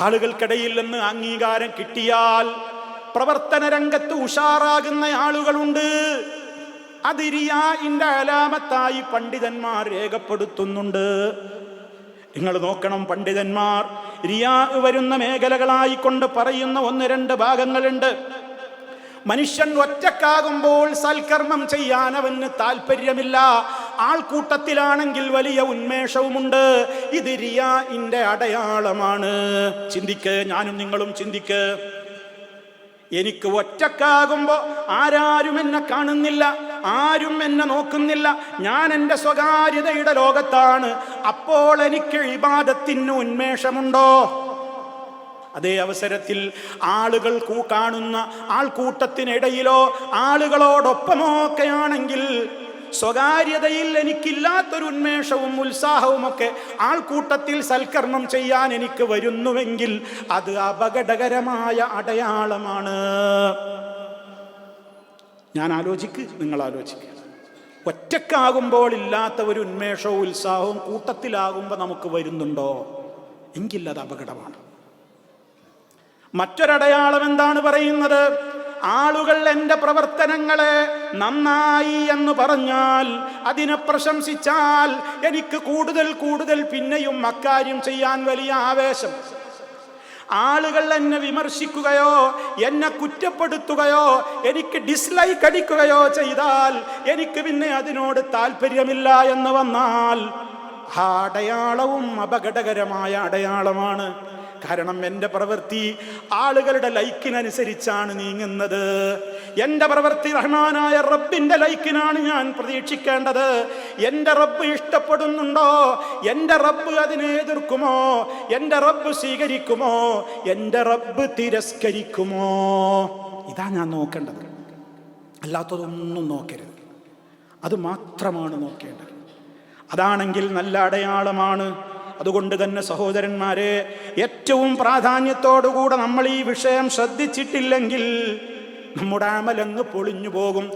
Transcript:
ആളുകൾക്കിടയിൽ നിന്ന് അംഗീകാരം കിട്ടിയാൽ പ്രവർത്തന രംഗത്ത് ഉഷാറാകുന്ന ആളുകളുണ്ട്. അത് റിയാഇന്റെ അലാമത്തായി പണ്ഡിതന്മാർ രേഖപ്പെടുത്തുന്നുണ്ട്. നിങ്ങൾ നോക്കണം പണ്ഡിതന്മാർ റിയാ വരുന്ന മേഖലകളായി കൊണ്ട് പറയുന്ന ഒന്ന് രണ്ട് ഭാഗങ്ങളുണ്ട്. മനുഷ്യൻ ഒറ്റക്കാകുമ്പോൾ സൽക്കർമ്മം ചെയ്യാൻ അവന് താല്പര്യമില്ല ആൾക്കൂട്ടത്തിലാണെങ്കിൽ വലിയ ഉന്മേഷവുമുണ്ട്. ഇത് റിയാഇന്റെ അടയാളമാണ്. ചിന്തിക്ക് ഞാനും നിങ്ങളും ചിന്തിക്ക്. എനിക്ക് ഒറ്റക്കാകുമ്പോ ആരാരും എന്നെ കാണുന്നില്ല ആരും എന്നെ നോക്കുന്നില്ല. ഞാൻ എന്റെ സ്വകാര്യതയുടെ ലോകത്താണ്. അപ്പോൾ എനിക്ക് ഇബാദത്തിന് ഉന്മേഷമുണ്ടോ? അതേ അവസരത്തിൽ ആളുകൾ കാണുന്ന ആൾക്കൂട്ടത്തിനിടയിലോ ആളുകളോടൊപ്പമോ ഒക്കെയാണെങ്കിൽ സ്വകാര്യതയിൽ എനിക്കില്ലാത്തൊരു ഉന്മേഷവും ഉത്സാഹവും ഒക്കെ ആൾക്കൂട്ടത്തിൽ സൽക്കർമ്മം ചെയ്യാൻ എനിക്ക് വരുന്നുവെങ്കിൽ അത് അപകടകരമായ അടയാളമാണ്. ഞാൻ ആലോചിക്ക് നിങ്ങൾ ആലോചിക്കുക ഒറ്റക്കാകുമ്പോൾ ഇല്ലാത്ത ഒരു ഉന്മേഷവും ഉത്സാഹവും കൂട്ടത്തിലാകുമ്പോൾ നമുക്ക് വരുന്നുണ്ടോ? എങ്കിൽ അത് അപകടമാണ്. മറ്റൊരടയാളം എന്താണ് പറയുന്നത്? ആളുകൾ എന്റെ പ്രവർത്തനങ്ങളെ നന്നായി എന്ന് പറഞ്ഞാൽ അതിനെ പ്രശംസിച്ചാൽ എനിക്ക് കൂടുതൽ കൂടുതൽ പിന്നെയും അക്കാര്യം ചെയ്യാൻ വലിയ ആവേശം. ആളുകൾ എന്നെ വിമർശിക്കുകയോ എന്നെ കുറ്റപ്പെടുത്തുകയോ എനിക്ക് ഡിസ്ലൈക്ക് അടിക്കുകയോ ചെയ്താൽ എനിക്ക് പിന്നെ അതിനോട് താല്പര്യമില്ല എന്ന് വന്നാൽ ആ അടയാളവും അപകടകരമായ അടയാളമാണ് കാരണം എന്റെ പ്രവൃത്തി ആളുകളുടെ ലൈക്കിനനുസരിച്ചാണ് നീങ്ങുന്നത്. എന്റെ പ്രവൃത്തി റഹ്മാനായ റബ്ബിന്റെ ലൈക്കിനാണ് ഞാൻ പ്രതീക്ഷിക്കേണ്ടത്. എന്റെ റബ്ബ് ഇഷ്ടപ്പെടുന്നുണ്ടോ? എന്റെ റബ്ബ് അതിനെ എതിർക്കുമോ? എന്റെ റബ്ബ് സ്വീകരിക്കുമോ? എന്റെ റബ്ബ് തിരസ്കരിക്കുമോ? ഇതാ ഞാൻ നോക്കേണ്ടത്. അല്ലാത്തതൊന്നും നോക്കരുത്. അത് മാത്രമാണ് നോക്കേണ്ടത്. അതാണെങ്കിൽ നല്ല അടയാളമാണ്. അതുകൊണ്ട് തന്നെ സഹോദരന്മാരെ ഏറ്റവും പ്രാധാന്യത്തോടുകൂടെ നമ്മൾ ഈ വിഷയം ശ്രദ്ധിച്ചിട്ടില്ലെങ്കിൽ നമ്മുടെ അമലങ്ങ് പൊളിഞ്ഞു പോകും.